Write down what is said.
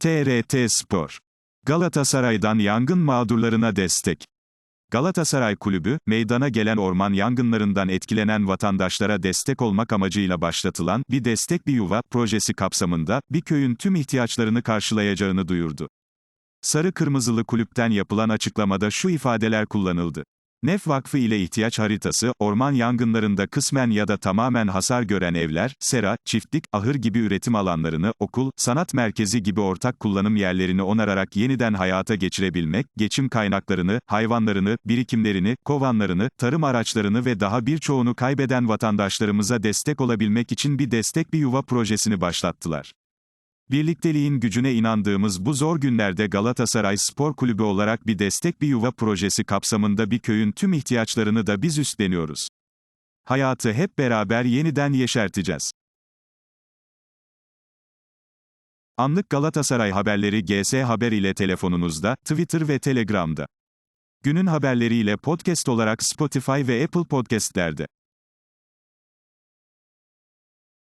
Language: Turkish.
TRT Spor. Galatasaray'dan yangın mağdurlarına destek. Galatasaray Kulübü, meydana gelen orman yangınlarından etkilenen vatandaşlara destek olmak amacıyla başlatılan Bir Destek Bir Yuva projesi kapsamında bir köyün tüm ihtiyaçlarını karşılayacağını duyurdu. Sarı Kırmızılı Kulüpten yapılan açıklamada şu ifadeler kullanıldı. Nef Vakfı ile ihtiyaç haritası, orman yangınlarında kısmen ya da tamamen hasar gören evler, sera, çiftlik, ahır gibi üretim alanlarını, okul, sanat merkezi gibi ortak kullanım yerlerini onararak yeniden hayata geçirebilmek, geçim kaynaklarını, hayvanlarını, birikimlerini, kovanlarını, tarım araçlarını ve daha birçoğunu kaybeden vatandaşlarımıza destek olabilmek için bir destek bir yuva projesini başlattılar. Birlikteliğin gücüne inandığımız bu zor günlerde Galatasaray Spor Kulübü olarak bir destek bir yuva projesi kapsamında bir köyün tüm ihtiyaçlarını da biz üstleniyoruz. Hayatı hep beraber yeniden yeşerteceğiz. Anlık Galatasaray haberleri GS Haber ile telefonunuzda, Twitter ve Telegram'da. Günün haberleriyle podcast olarak Spotify ve Apple Podcast'lerde.